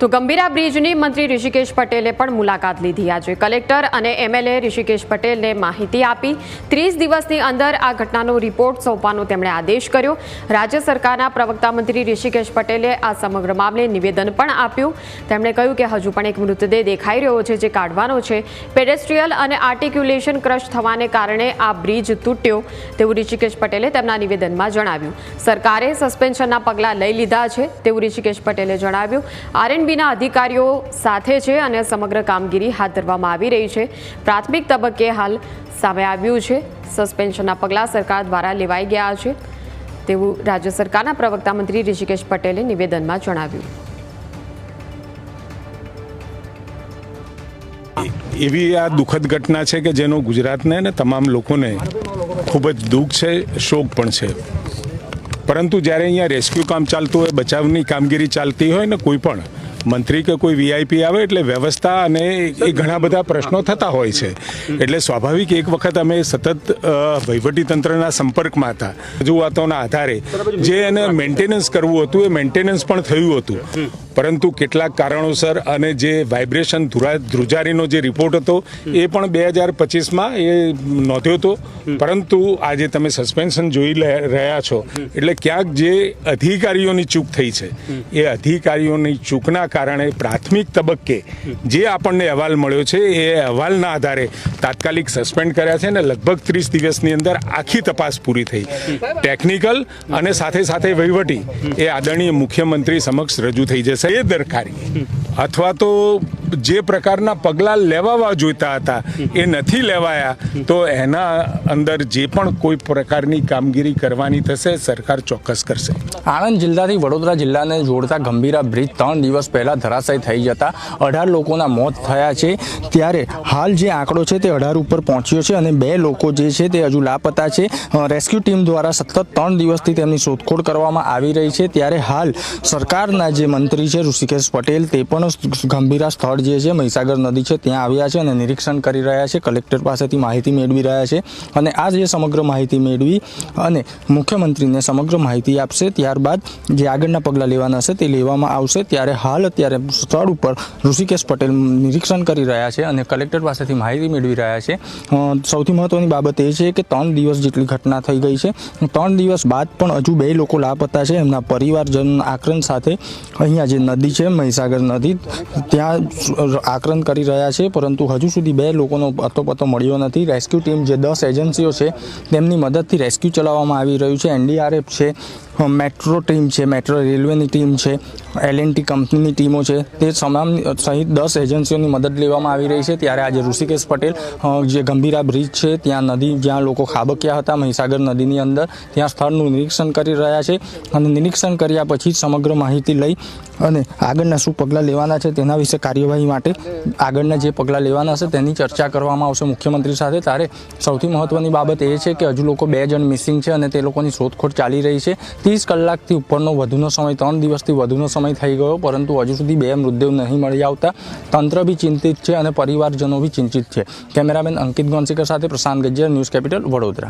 તો ગંભીરા બ્રિજની મંત્રી ઋષિકેશ પટેલે પણ મુલાકાત લીધી. આજે કલેક્ટર અને એમએલએ ઋષિકેશ પટેલને માહિતી આપી. ત્રીસ દિવસની અંદર આ ઘટનાનો રિપોર્ટ સોંપવાનો તેમણે આદેશ કર્યો. રાજ્ય સરકારના પ્રવક્તા મંત્રી ઋષિકેશ પટેલે આ સમગ્ર મામલે નિવેદન પણ આપ્યું. તેમણે કહ્યું કે હજુ પણ એક મૃતદેહ દેખાઈ રહ્યો છે જે કાઢવાનો છે. પેડેસ્ટ્રીયલ અને આર્ટિક્યુલેશન ક્રશ થવાને કારણે આ બ્રિજ તૂટ્યો, તેવું ઋષિકેશ પટેલે તેમના નિવેદનમાં જણાવ્યું. સરકારે સસ્પેન્શનના પગલાં લઈ લીધા છે, તેવું ઋષિકેશ પટેલે જણાવ્યું. આરએનબીના અધિકારીઓ સાથે છે અને સમગ્ર કામગીરી હાથ ધરવામાં આવી રહી છે. પ્રાથમિક તબક્કે હાલ સામે આવ્યું છે. સસ્પેન્શનના પગલાં સરકાર દ્વારા લેવાઈ ગયા છે. તેવું રાજ્ય સરકારના પ્રવક્તા મંત્રી ઋષિકેશ પટેલે નિવેદનમાં જણાવ્યું. એવી આ દુઃખદ ઘટના છે કે જેનો ગુજરાતને ને તમામ લોકોને ખૂબ જ દુઃખ છે, શોક પણ છે. પરંતુ જ્યારે અહીંયા રેસ્ક્યુ કામ ચાલતું હોય, બચાવની કામગીરી ચાલતી હોય ને કોઈ પણ મંત્રી કે કોઈ વીઆઈપી આવે એટલે વ્યવસ્થા અને એ ઘણા બધા પ્રશ્નો થતા હોય છે. એટલે સ્વાભાવિક એક વખત અમે સતત વહીવટીતંત્રના સંપર્કમાં હતા રજૂઆતોના આધારે. જે એને મેન્ટેનન્સ કરવું હતું એ મેન્ટેનન્સ પણ થયું હતું. પરંતુ કેટલાક કારણોસર અને જે વાઇબ્રેશન ધ્રુજારીનો જે રિપોર્ટ હતો એ પણ બે હજાર પચીસમાં એ નોંધ્યો હતો. પરંતુ આજે તમે સસ્પેન્શન જોઈ લે- રહ્યા છો. એટલે ક્યાંક જે અધિકારીઓની ચૂક થઈ છે એ અધિકારીઓની ચૂકના કારણે પ્રાથમિક તબક્કે જે આપણને અહેવાલ મળ્યો છે એ અહેવાલના આધારે તાત્કાલિક સસ્પેન્ડ કર્યા છે અને લગભગ ત્રીસ દિવસની અંદર આખી તપાસ પૂરી થઈ. ટેકનિકલ અને સાથે સાથે વહીવટી એ આદરણીય મુખ્યમંત્રી સમક્ષ રજૂ થઈ જશે. એ દરકારી અથવા તો જે પ્રકારના પગલાં લેવાવા જોઈતા હતા, એ નથી લેવાયા, તો એના અંદર જે પણ કોઈ પ્રકારની કામગીરી કરવાની થશે, સરકાર ચોક્કસ કરશે. આણંદ જિલ્લાથી વડોદરા જિલ્લાને જોડતા ગંભીરા બ્રિજ ત્રણ દિવસ પહેલાં ધરાશય થઈ જતા અઢાર લોકોના મોત થયા છે. ત્યારે હાલ જે આંકડો છે તે અઢાર ઉપર પહોંચ્યો છે અને બે લોકો જે છે તે હજુ લાપતા છે. રેસ્ક્યુ ટીમ દ્વારા સતત ત્રણ દિવસથી તેમની શોધખોળ કરવામાં આવી રહી છે. ત્યારે હાલ સરકારના જે મંત્રી છે ઋષિકેશ પટેલ, તે પણ ગંભીરા સ્થળ જે છે, મહીસાગર નદી છે, ત્યાં આવ્યા છે અને નિરીક્ષણ કરી રહ્યા છે, કલેક્ટર પાસેથી માહિતી મેળવી રહ્યા છે અને આ જે સમગ્ર માહિતી મેળવી અને મુખ્યમંત્રીને સમગ્ર માહિતી આપશે, ત્યારબાદ જે આગળના પગલાં લેવાના છે તે લેવામાં આવશે. ત્યારે હાલ અત્યારે સ્થળ ઉપર ઋષિકેશ પટેલ નિરીક્ષણ કરી રહ્યા છે અને કલેક્ટર પાસેથી માહિતી મેળવી રહ્યા છે. સૌથી મહત્વની બાબત એ છે કે ત્રણ દિવસ જેટલી ઘટના થઈ ગઈ છે. ત્રણ દિવસ બાદ પણ હજુ બે લોકો લાપતા છે. એમના પરિવારજન આક્રમ સાથે અહીંયા જે નદી છે, મહીસાગર નદી, ત્યાં આક્રંદ કરી રહ્યા છે, પરંતુ હજુ સુધી બે લોકોનો પતો પતો મળ્યો નથી. રેસ્ક્યુ ટીમ જે દસ એજન્સીઓ છે, તેમની મદદથી રેસ્ક્યુ ચલાવવામાં આવી રહ્યું છે. એનડીઆરએફ છે મેટ્રો ટીમ છે મેટ્રો રેલવેની ટીમ છે એલએનટી કંપનીની ટીમો છે. તે તમામ સહિત દસ એજન્સીઓની મદદ લેવામાં આવી રહી છે. ત્યારે આજે ઋષિકેશ પટેલ જે ગંભીરા બ્રિજ છે, ત્યાં નદી, જ્યાં લોકો ખાબક્યા હતા મહીસાગર નદીની અંદર, ત્યાં સ્થળનું નિરીક્ષણ કરી રહ્યા છે અને નિરીક્ષણ કર્યા પછી સમગ્ર માહિતી લઈ અને આગળના શું પગલાં લેવાના છે તેના વિશે કાર્યવાહી માટે આગળના જે પગલાં લેવાના છે તેની ચર્ચા કરવામાં આવશે મુખ્યમંત્રી સાથે. ત્યારે સૌથી મહત્વની બાબત એ છે કે હજુ લોકો બે જણ મિસિંગ છે અને તે લોકોની શોધખોળ ચાલી રહી છે. ત્રીસ કલાકથી ઉપરનો વધુનો સમય, ત્રણ દિવસથી વધુનો સમય થઈ ગયો, પરંતુ હજુ સુધી બે મૃતદેહ નહીં મળી આવતા. તંત્ર બી ચિંતિત છે અને પરિવારજનો બી ચિંતિત છે. કેમેરામેન અંકિત ગોંસીકર સાથે પ્રશાંત ગજ્જર, ન્યૂઝ કેપિટલ વડોદરા.